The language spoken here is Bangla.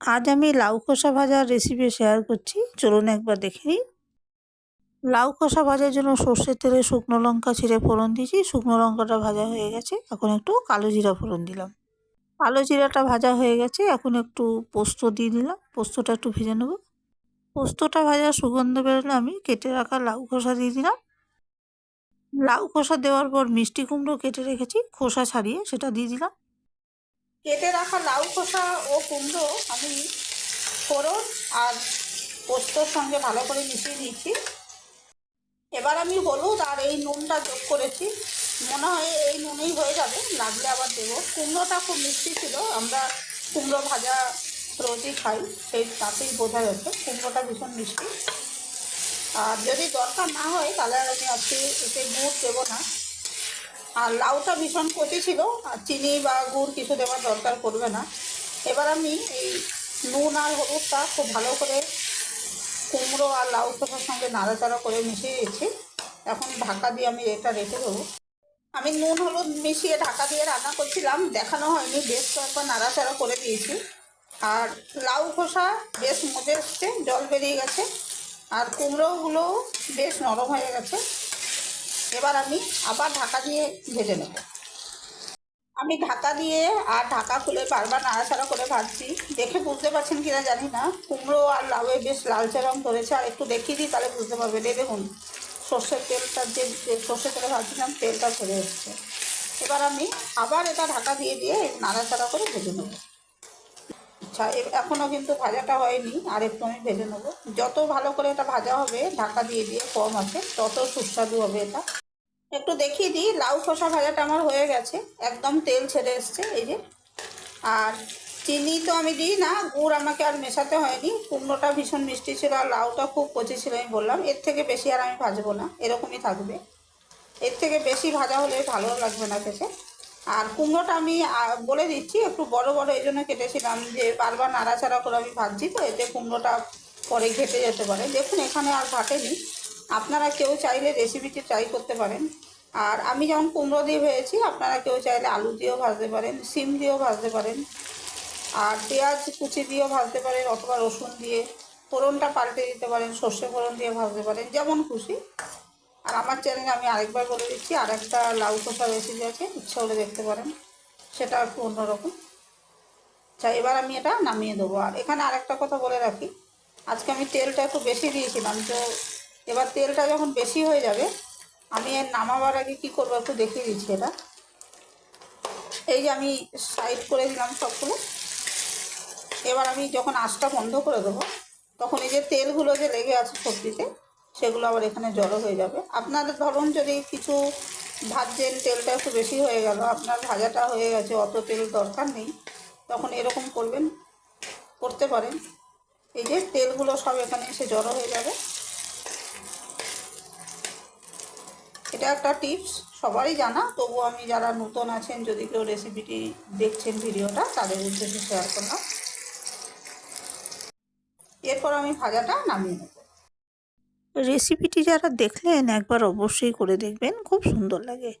আজ আমি লাউ খোসা ভাজার রেসিপি শেয়ার করছি। চলুন একবার দেখে নিই। লাউ খোসা ভাজার জন্য সর্ষের তেলে শুকনো লঙ্কা ছিঁড়ে ফোড়ন দিয়েছি। শুকনো লঙ্কাটা ভাজা হয়ে গেছে। এখন একটু কালো জিরা ফোড়ন দিলাম। কালো জিরাটা ভাজা হয়ে গেছে। এখন একটু পোস্ত দিয়ে দিলাম। পোস্তটা একটু ভেজে নেব। পোস্তটা ভাজা সুগন্ধ বেরোলে আমি কেটে রাখা লাউ খোসা দিয়ে দিলাম। লাউ খোসা দেওয়ার পর মিষ্টি কুমড়ো কেটে রেখেছি। খোসা ছাড়িয়ে সেটা দিয়ে দিলাম। কেটে রাখা লাউ খোসা ও কুমড়ো আমি ফোড়ন আর পোস্তর সঙ্গে ভালো করে মিশিয়ে নিচ্ছি এবার আমি হলুদ আর এই নুনটা যোগ করেছি। মনে হয় এই নুনেই হয়ে যাবে, লাগলে আবার দেবো। কুমড়োটা খুব মিষ্টি ছিল, আমরা কুমড়ো ভাজা রোজই খাই, সেই তাতেই বোঝা যাচ্ছে, কুমড়োটা ভীষণ মিষ্টি। আর যদি দরকার না হয়, তাহলে আমি আজকে এতে গুড় দেবো না। আর লাউটা ভীষণ কচি ছিল, আর চিনি বা গুড় কিছু দেওয়ার দরকার পড়বে না। এবার আমি এই নুন আর হলুদটা খুব ভালো করে কুমড়ো আর লাউ খোসার সঙ্গে নাড়াচাড়া করে মিশিয়ে দিচ্ছি। এখন ঢাকা দিয়ে আমি এটা রেখে দেবো। আমি নুন হলুদ মিশিয়ে ঢাকা দিয়ে রান্না করছিলাম, দেখানো হয়নি, বেশ কয়েকবার নাড়াচাড়া করে দিয়েছি। আর লাউ খোসা বেশ মজে এসছে, জল বেরিয়ে গেছে। আর কুমড়োগুলো বেশ নরম হয়ে গেছে। এবার আমি আবার ঢাকা দিয়ে ভেজে নেব। আমি ঢাকা দিয়ে আর ঢাকা খুলে বারবার নাড়াচাড়া করে ভাজছি। দেখে বুঝতে পারছেন কিনা জানি না। কুমড়ো আর লাউয়ে বেশ লালচে রং ধরেছে। আর একটু দেখিয়ে দিই, তাহলে বুঝতে পারবেন। এই দেখুন, সর্ষের তেলটা যে সর্ষের তেলে ভাজছিলাম, তেলটা ছেড়ে এসছে। এবার আমি আবার এটা ঢাকা দিয়ে দিয়ে নাড়াচাড়া করে ভেজে নেব। এখনও কিন্তু ভাজাটা হয়নি আর একটু আমি ভেজে নেব। যত ভালো করে এটা ভাজা হবে, ঢাকা দিয়ে দিয়ে কম আছে, তত সুস্বাদু হবে এটা। একটু দেখিয়ে দিই, লাউ খোসা ভাজাটা আমার হয়ে গেছে, একদম তেল ছেড়ে এসছে, এই যে। আর চিনি তো আমি দিই না, গুড় আমাকে আর মেশাতে হয়নি, কুমড়োটা ভীষণ মিষ্টি ছিল আর লাউটা খুব কচি ছিল, আমি বললাম, এর থেকে বেশি আর আমি ভাজবো না, এরকমই থাকবে। এর থেকে বেশি ভাজা হলে ভালো লাগবে না খেতে। আর কুমড়োটা আমি বলে দিচ্ছি, একটু বড় বড় এই জন্য কেটেছিলাম, যে বারবার নাড়াচাড়া করে আমি ভাজছি তো, এতে কুমড়োটা পরে ঘেটে যেতে পারে। দেখুন, এখানে আর ঘাটেনি। আপনারা কেউ চাইলে রেসিপিটি ট্রাই করতে পারেন। আর আমি যেমন কুমড়ো দিয়ে ভেজেছি, আপনারা কেউ চাইলে আলু দিয়েও ভাজতে পারেন সিম দিয়েও ভাজতে পারেন, আর পেঁয়াজ কুচি দিয়েও ভাজতে পারেন, অথবা রসুন দিয়ে, ফোড়নটা পাল্টে দিতে পারেন, সর্ষে ফোড়ন দিয়ে ভাজতে পারেন, যেমন খুশি। আর আমার চ্যানেলে আমি আরেকবার বলে দিচ্ছি আর একটা লাউ কষা রেসিপি আছে, ইচ্ছা হলে দেখতে পারেন। সেটা একটু অন্যরকম। আচ্ছা এবার আমি এটা নামিয়ে দেবো। আর এখানে আরেকটা কথা বলে রাখি, আজকে আমি তেলটা একটু বেশি দিয়েছিলাম, তো এবার তেলটা যখন বেশি হয়ে যাবে, আমি এর নামাবার আগে কী করব একটু দেখিয়ে দিচ্ছি এটা। এই যে আমি সাইড করে দিলাম সবগুলো। এবার আমি যখন আঁচটা বন্ধ করে দেবো, তখন এই যে তেলগুলো যে লেগে আছে সবজিতে সেগুলো আবার এখানে জড়ো হয়ে যাবে। আপনাদের ধরুন যদি কিছু ভাজছেন, তেলটা একটু বেশি হয়ে গেল, আপনার ভাজাটা হয়ে গেছে, অত তেল দরকার নেই, তখন এরকম করবেন, করতে পারেন। এই যে তেলগুলো সব এখানে এসে জড়ো হয়ে যাবে। এটা একটা টিপস, সবারই জানা তবুও আমি যারা নতুন আছেন, যদি কেউ রেসিপিটি দেখছেন ভিডিওটা, তাদের উদ্দেশ্যে শেয়ার করলাম। এরপর আমি ভাজাটা নামিয়ে নেব। রেসিপিটি যারা দেখলেন একবার অবশ্যই করে দেখবেন খুব সুন্দর লাগে।